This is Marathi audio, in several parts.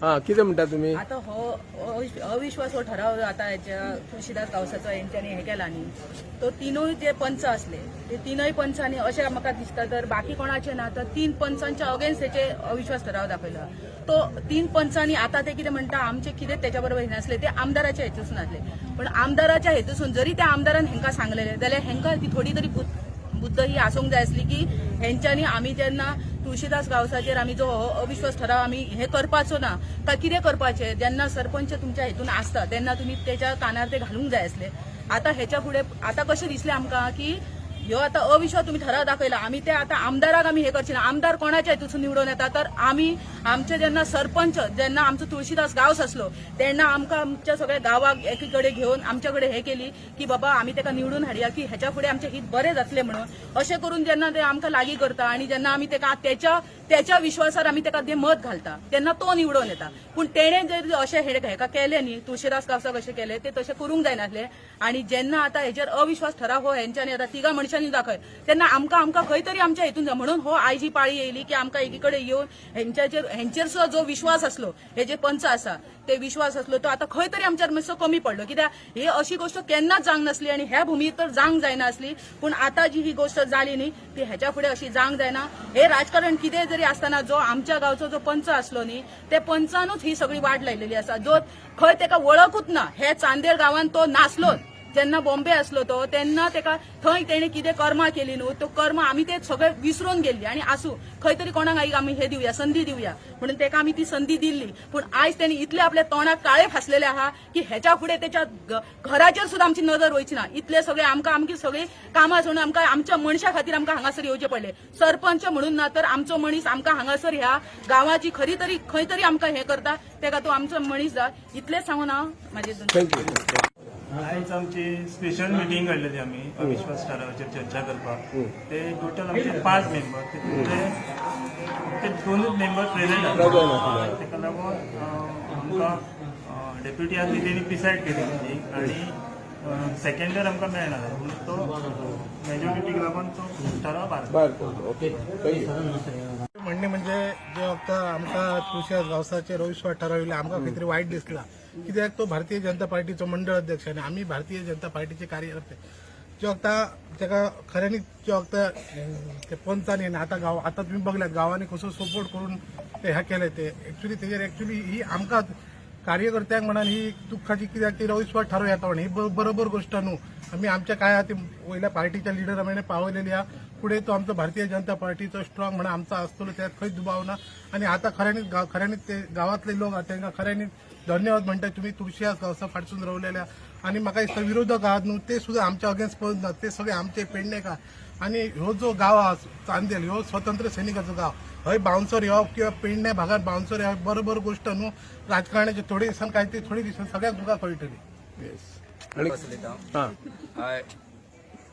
हा कितें म्हणटा तुमी आता हो अविश- अविश्वास हो ठराव आता हेच्या तुळशीदास गावसाचो हेंच्यांनी हे केला न्ही तो तिनूय जे पंच असले ते तीनय पंचांनी अशें म्हाका दिसता तर बाकी कोणाचे ना तर तीन पंचांच्या अगेन्स्ट तेचे अविश्वास ठराव दाखयला तो तीन पंचांनी आता ते कितें म्हणटा आमचे कितें तेच्या बरोबर हे नासले ते आमदाराच्या हेतूसून नासले पण आमदाराच्या हेतूसून जरी त्या आमदारान हेंका सांगलेले जाल्यार हेंका ती थोडी तरी बुद्ध बुद्ध ही आसूंक जाय आसली की हेंच्यांनी आमी जेन्ना तुळशीदास गावसाचेर आमी जो अविश्वास ठराव आमी हे करपाचो ना काय कितें करपाचें? जेन्ना सरपंच तुमच्या हेतून आसता तेन्ना तुमी तेच्या कानार ते घालूंक जाय आसले आतां हेच्या फुडें आतां कशें दिसलें आमकां की ह्यो आतां अविश्वास तुमी ठराव दाखयला आमी ते आतां आमदाराक आमी हे करचे ना आमदार कोणाच्या हेतून निवडून येता तर आमी आमचे जेन्ना सरपंच जेन्ना आमचो तुळशीदास गांवस आसलो तेन्ना आमकां आमच्या सगळ्या गांवाक एकीकडे घेवन आमच्या कडेन हे केली की बाबा आमी तेका निवडून हाडया की हेच्या फुडें आमचें हित बरें जातलें म्हणून. अशें करून जेन्ना ते आमकां लागीं करता आनी जेन्ना आमी तेका त्याच्या त्याच्या विश्वासार आमी तेका तें मत घालता. तेन्ना तो निवडून येता. पूण तेणें जर अशें हे हेका केलें न्ही तुळशीदास गावसाक अशें केलें ते तशें करूंक जायनासलें. आनी जेन्ना आतां हेचेर अविश्वास ठराव हो हेंच्यांनी आतां तिगा मनशांनी दाखय तेन्ना आमकां आमकां खंय तरी आमच्या हितून जाय म्हणून हो आयज ही पाळी येयली की आमकां एकी कडेन येवन हेंच्याचेर हेंचेर जो विश्वास आसलो हे जे पंच आसा ते विश्वास आसलो तो आतां खंय तरी आमच्यार मातसो कमी पडलो. कित्याक ही अशी गोष्ट केन्नाच जावंक नासली आनी ह्या भुमीर तर जावंक जायनासली पूण आतां जी ही गोष्ट जाली न्ही ती हेच्या फुडें अशी जावंक जायना हे राजकारण कितें जरी आसतना जो आमच्या गांवचो जो पंच आसलो न्ही ते पंचानूच ही सगळी वाट लायलेली आसा जो खंय तेका वळखूच ना हे चांदेर गांवांत तो नासलोच. जेन्ना बॉम्बे असलो तो तेन्ना तेका थंय तेणे कितें कर्मा केली न्हू तो कर्म आमी ते सगळे विसरून गेल्ली आनी आसूं खंय तरी कोणाक आई आमी हे दिवया संधी दिवया म्हणून तेका आमी ती संधी दिल्ली पूण आयज तेणी इतले आपल्या तोंडाक काळे फासलेले आहा की हेच्या फुडें तेच्या घराचेर सुद्दां आमची नजर वयची ना. इतले सगळे आमकां आमची सगळी कामां सोडून आमकां आमच्या मनशा खातीर आमकां हांगासर येवचे पडले. सरपंच म्हणून ना तर आमचो मनीस आमकां हांगासर ह्या गांवाची खरी तरी खंय तरी आमकां हे करता. तेका तो आमचो मनीस जा. इतलेच सांगून हांव म्हाजे आयज आमची स्पेशल मिटींग काडलेली आमी अविश्वास ठरावाचेर चर्चा करपाक ते टोटल आमचे पांच मेंबर तितूंतले ते दोनूच मेंबर आसले आसले. तेका लागून अं, आमकां डेप्युटी आसली तेणी डिसायड केली मिटींग आनी सेकंडर आमकां मेळना तो मेजॉरिटीक लागून तो ओके. थँक्यू म्हणणे म्हणजे जे वखदां आमकां तुळशीदास गावसाचेर अविश्वास ठराविल्ले आमकां खंय तरी वायट दिसला. कित्याक तो भारतीय जनता पार्टीचो मंडळ अध्यक्ष आनी आमी भारतीय जनता पार्टीचे कार्यकर्ते जो वखदां तेका खऱ्यांनी जो वखदां ते पंचांनी आनी आतां गांव आतां तुमी बघल्यात गांवांनी कसो सपोर्ट करून ते ह्या केले ते. एक्च्युली तेजेर एक्च्युली ही आमकां कार्यकर्त्यांक म्हणान ही दुःखाची कित्याक ती अविश्वास ठरव येता म्हण. ही बरोबर गोष्ट न्हू आमी आमच्या काय ती वयल्या पार्टीच्या लिडर आमी पावलेली आहा. पुढे तो आमचो भारतीय जनता पार्टीचो स्ट्रॉंग म्हणा आमचा आसतलो त्यात खंयच दुबाव ना आणि आता खऱ्यांनी गाव- खऱ्यांनी ते गावातले लोक त्यांना तांकां खऱ्यांनी धन्यवाद म्हणटा तुम्ही तुळशीदास गावसा फाटसून रावलेल्या. आणि म्हाका दिसता विरोधक आहात न्हू ते सुद्धा आमच्या अगेन्स्ट पळोवन ना ते सगळे आमचे पेडणेकार आणि ह्यो जो गाव आहा चांदेल ह्यो स्वतंत्र सैनिकाचो गाव. हय बाउन्सर येवप किंवा पेडणे भागात बाउन्सर येवप बरोबर गोष्ट न्हू. राजकारणाचे थोडे दिसान काय ते थोडे दिसान सगळ्याक तुका कळटली हां.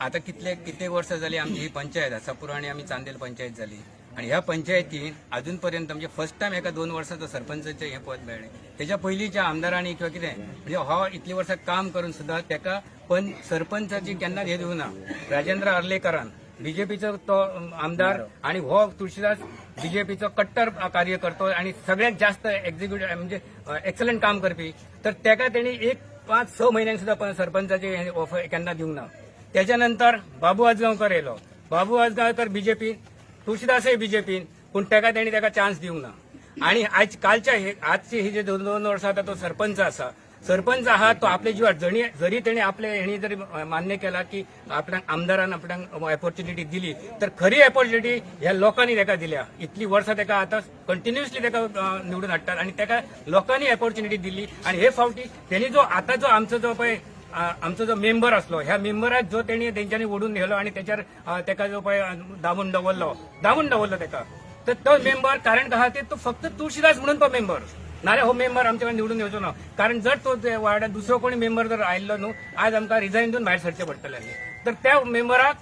आता कितले कित्येक वर्सां जाली आमची ही पंचायत आसा पुराणी आमी चांदेल पंचायत जाली आणि ह्या पंचायतीन अजूनपर्यंत म्हणजे फर्स्ट टाइम एका दोन वर्साचो सरपंचाचें हे पद मेळ्ळें तेच्या पयलींच्या आमदारांनी किंवा कितें म्हणजे हो इतलीं वर्सां काम करून सुद्दां तेका पण सरपंचाची केन्नाच हे दिवं ना. राजेंद्र आर्लेकरान बीजेपीचो तो आमदार आणि हो तुळशीदास बीजेपीचो कट्टर कार्यकर्तो आणि सगळ्यात जास्त एक्झिक्युटिव्ह म्हणजे एक्सलंट काम करपी. तर तेका तेणी एक पाच स म्हयन्यांक सुद्दां पण सरपंचाचे हे ऑफर केन्ना दिवंक ना. त्याच्यानंतर बाबू आजगांवकर येयलो बाबू आजगांवकर बीजेपी तुळशीदासय बीजेपीन पूण तेका तेणी तेका चान्स दिवंक ना. आणि आज कालच्या हे आजची ही जे दोन दोन वर्सां आता तो सरपंच असा सरपंच आहा तो आपले जीवार जणी जरी तेणे आपले हेणी जरी मान्य केला की आपल्याक आमदारान आपल्याक ऑपॉर्च्युनिटी दिली तर खरी ऑपॉर्च्युनिटी ह्या लोकांनी तेका दिल्या. इतली वर्सां तेका आतां कंटिन्युअसली तेका निवडून हाडटात आणि तेका लोकांनी ऑपॉर्च्युनिटी दिली. आणि हे फावटी त्यांनी जो आता जो आमचो जो पळय आमचो जो मेंबर असलो ह्या मेंबराक जो तेणी तेंच्यांनी ओढून नेलो आणि त्याच्यावर तेका जो पळय अ, दामून दवरलो दामून दवरलो तेका तर तो मेंबर कारण का ते तो फक्त तुळशीदास म्हणून तो मेंबर. नाल्यार हो मेंबर आमचे कडेन निवडून येवचो ना. कारण जर तो ते दुसरो कोणी मेंबर जर आयिल्लो न्हू आज आमकां रिझाईन दिवन भायर सरचें पडटलें तर त्या मेंबराक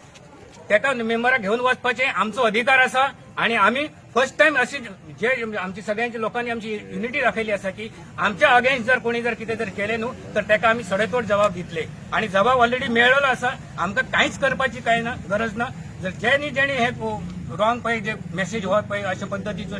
तेका मेंबराक घेवन वचपाचें आमचो अधिकार आसा आणि आम्ही फर्स्ट टाइम अशी जे आमची सगळ्यांच्या लोकांनी आमची युनिटी दाखयली आसा की आमच्या अगेन्स्ट जर कोणी जर कितें जर केले न्हू तर तेका आमी सडेतोड जबाब दितले आणि जबाब ऑलरेडी मेळ्ळलो आसा आमकां कांयच करपाची काय ना गरज ना. जर जेणी जेणी हे रॉंग पळय जे मेसेज हो पळय अशा पद्दतीचो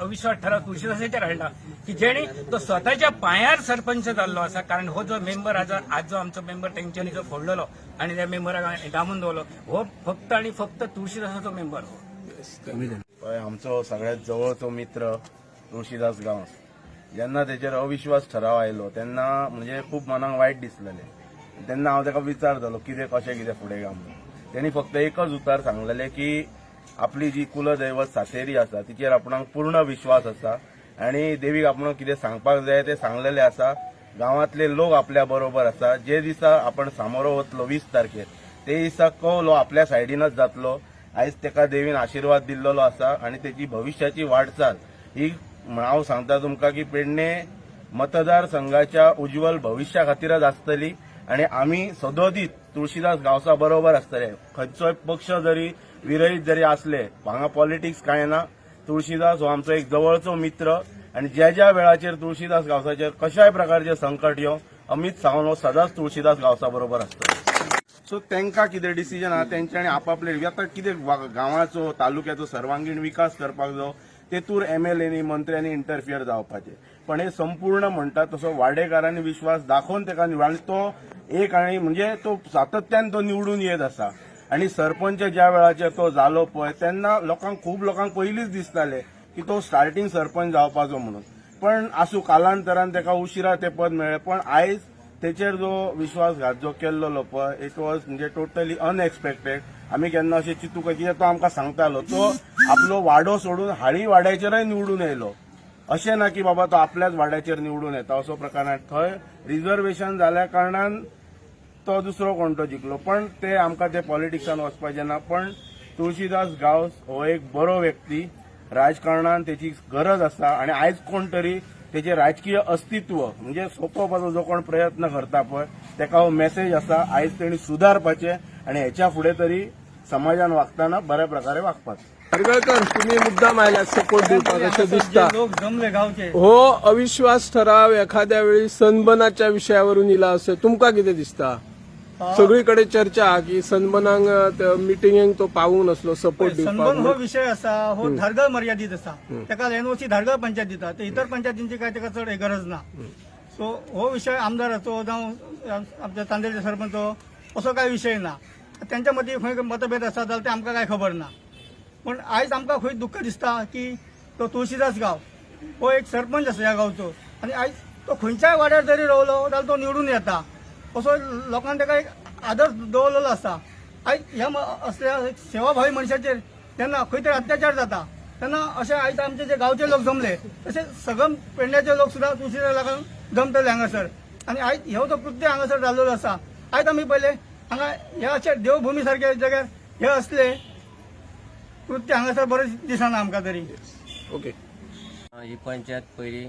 अविश्वास ठराव तुळशीदासाचेर हाडला की जेणे तो स्वतःच्या पांयार सरपंच जाल्लो आसा कारण हो जो मेंबर आज आज जो आमचो मेंबर तेंच्यांनी जो फोडलेलो आणि त्या मेंबराक दामून दवरलो हो फक्त आणि फक्त तुळशीदासाचो मेंबर हो आमचो सगळ्यात जवळचो मित्र तुळशीदास गांवस. जेन्ना तेजेर अविश्वास ठराव आयलो तेन्ना म्हणजे खूब मनाक वायट दिसलेलें तेन्ना हांव ताका विचारतालो कितें कशें कितें फुडें गा म्हणून तेणी फक्त एकच उतार सांगलेलें की आपली जी कुलदैवत सातेरी आसा तिचेर आपणाक पूर्ण विश्वास आसा आनी देवीक आपण कितें सांगपाक जाय तें सांगलेलें आसा गांवांतले लोक आपल्या बरोबर आसा जे दिसा आपण सामोरो वतलो वीस तारखेर ते दिसा कौल हो आपल्या सायडीनच जातलो. आयज तेका देवीन आशिर्वाद दिल्लो आसा आनी तेजी भविश्याची वाटचाल ही हांव सांगता तुमकां की पेडणे मतदारसंघाच्या उज्वल भविश्या खातीरच आसतली आनी आमी सदोदीत तुळशीदास गांवसा बरोबर आसतले. खंयचोय पक्ष जरी विरहीत जरी असले हांगा पॉलिटिक्स कांय ना तुळशीदास हो आमचो एक जवळचो मित्र आनी ज्या ज्या वेळाचेर तुळशीदास गांवसाचेर कशाय प्रकारचे संकट येवं अमित सावंत हो सदांच तुळशीदास गांवसा बरोबर आसतलो सो तांकां कितें डिसिजन आहा तेंच्यांनी आपापले आतां कितें गांवाचो तालुक्याचो सर्वांगीण विकास करपाक जावं तेतूर एम एल एनी मंत्र्यांनी इंटरफियर जावपाचें. पण हे संपूर्ण म्हणटा तसो वाडेकारांनी विश्वास दाखोवन ताका निवड तो एक आनी म्हणजे तो सातत्यान तो निवडून येत आसा. आनी सरपंच ज्या वेळाचेर तो जालो पळय तेन्ना लोकांक खूब लोकांक पयलींच दिसतालें की तो स्टार्टींग सरपंच जावपाचो म्हणून. पण आसूं कालांतरान ताका उशिरा तें पद मेळ्ळें. पण आयज तेचेर जो विश्वासघात जो केल्लो पळय इट वॉज म्हणजे टोटली अनएक्सपेक्टेड आमी केन्ना अशें चिंतूंक कितें तो आमकां सांगतालो तो आपलो वाडो सोडून हाळी वाड्याचेरय निवडून येयलो अशें ना की बाबा तो आपल्याच वाड्याचेर निवडून येता असो प्रकार थंय रिझर्वेशन जाल्या कारणान तो दुसरो कोण तो जिखलो पण ते आमकां ते पॉलिटिक्सान वचपाचें ना पण तुळशीदास गांवस हो एक बरो व्यक्ती. राजकारणान तेची गरज आसा आनी आयज कोण तरी तेचे राजकीय अस्तित्व म्हणजे सोंपोवपाचो जो कोण प्रयत्न करता पळय तेका हो मेसेज आसा आयज तेणी सुदारपाचें आनी हेच्या फुडें तरी समाजान वागताना बऱ्या प्रकारे वागपाचें. हरगळकर तुम्ही मुद्दाम आयला सपोर्ट दिवपाक अशें दिसता? लोक जमले गावचे. हो अविश्वास ठराव एखाद्या वेळी सनबनाच्या विषयावरून इला असे तुमका कितें दिसता? सगळीकडे चर्चा की सनबनाक मिटिंगेक तो पावून असलो सपोर्ट सनबर्न हो विषय असा हो धारगळ मर्यादित असा. तेका एनओसी धारगळ पंचायत दिता ते इतर पंचायतींची काय तेका चड गरज ना. सो हो विषय आमदाराचो जावं आमच्या तांदेलचे सरपंच असो काय विषय ना. त्यांच्या मदीं खंय मतभेद आसा जाल्यार ते आमकां काय खबर ना. पण आयज आमकां खंय दुख्ख दिसता की तो तुळशीदास गांव हो एक सरपंच आसा ह्या गांवचो. आनी आयज तो खंयच्याय वाड्यार जरी रावलो जाल्यार तो निवडून येता. असो लोकांनी ताका एक आदर दवरलेलो आसा आयज ह्या असल्या एक सेवाभावी मनशाचेर तेन्ना खंय तरी अत्याचार जाता. तेन्ना अशे आयज आमचे जे गांवचे लोक जमले तसे सगळे पेडण्याचे लोक सुद्दां तुळशीदास लागून जमतले हांगासर आनी आयज ह्यो जो कृत्य हांगासर जाल्लो आसा आयज आमी पयले हांगा ह्या अशे देवभुमी सारख्या जाग्यार हे असले कृत्य हांगासर बरें दिसना आमकां तरी. ओके ही पंचायत पयली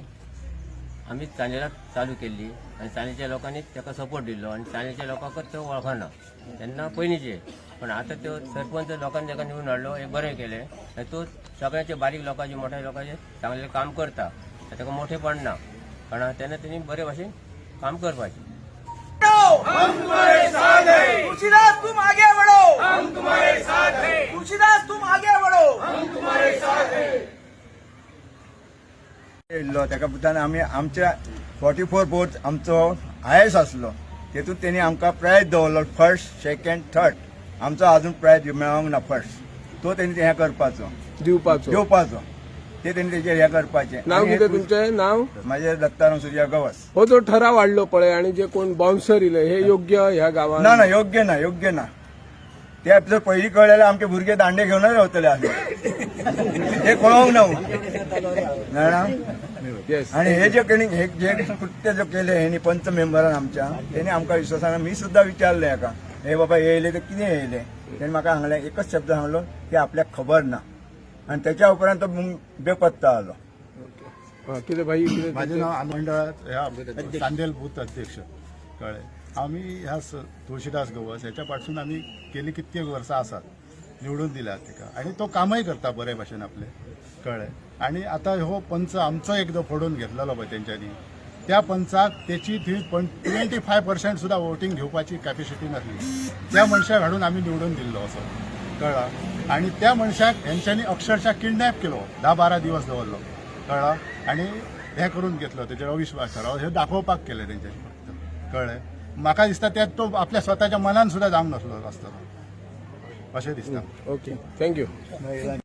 आमी चांदेला चालू केल्ली आनी चांदेच्या लोकांनी ताका सपोर्ट दिल्लो आनी चांदेच्या लोकांकच तो वळखना तेन्ना पयलींचे पण आतां त्यो सरपंच लोकांनी ताका निवडून हाडलो हे बरें केलें. आनी तो सगळ्यांचे बारीक लोकांचे मोठ्या लोकांचे चांगले काम करता. ताका मोठे पडना पण तेन्ना तेणी बरे भाशेन काम करपाचें. येयल्लो तेका पुतान आमी आमच्या फोर्टी फोर बोर्ड आमचो आयएस आसलो. तेतूंत तेणी आमकां प्रायज दवरलो फर्स्ट सेकंड थर्ड आमचो अजून प्रायज मेळोंक ना फर्स्ट तो तेणी हें करपाचो. दिवपाचो. घेवपाचो ते तेणी तेचेर हें करपाचें. नाव आनी कितें तुमचें? नाव? म्हाजें दत्ताराम सुर्या गवस. हो जो ठराव वाढलो पळय आणि जे कोण बाउन्सर इले हे योग्य ह्या गावात ना ना योग्य ना योग्य ना. ते जर पयलीं कळलें आमचे भुरगे दांडे घेऊनच रावतले आसले. ते कळोंक ना ना येस आणि हे जे कोणी हे जे कृत्य जो केले हे पंच मेंबरान आमच्या तेणे आमकां विश्वासान मी सुद्धा विचारले हेका हे बाबा येयले ते कितें येयले? तेणे म्हाका सांगले एकच शब्द सांगलो की आपल्याक खबर ना. आणि त्याच्या उपरांत तो बेपत्ता आलो. हा, कितें भाई कितें माझे नाव आनंद मंडळात ह्या चांदेल बूथ अध्यक्ष. कळ्ळे आम्ही ह्या तुळशीदास गवस ह्याच्यापासून आम्ही गेली कित्येक वर्सां आसात निवडून दिला तिका आणि तो कामही करता बरे भाशेन आपले कळ्ळें आणि आता हो पंच आमचो एकदा फोडून घेतलेलो पळय तेंच्यांनी त्या पंचाक त्याची थंय ट्वेंटी फाय पर्सेंट सुद्धा वोटींग घेवपाची कॅपॅसिटी नासली. त्या मनशाक हाडून आम्ही निवडून दिल्लो असो. कळ्ळा आणि त्या मनशाक हेंच्यांनी अक्षरशः किडनॅप केलो. धा बारा दिवस दवरलो कळ्ळा आणि हे करून घेतलो तेजेर अविश्वास ठराव हे दाखोवपाक केलें तेंच्यांनी फक्त. कळ्ळें म्हाका दिसता ते तो आपल्या स्वताच्या मनान सुद्धा जावंक नसलो आसतलो अशें दिसता ओके थँक्यू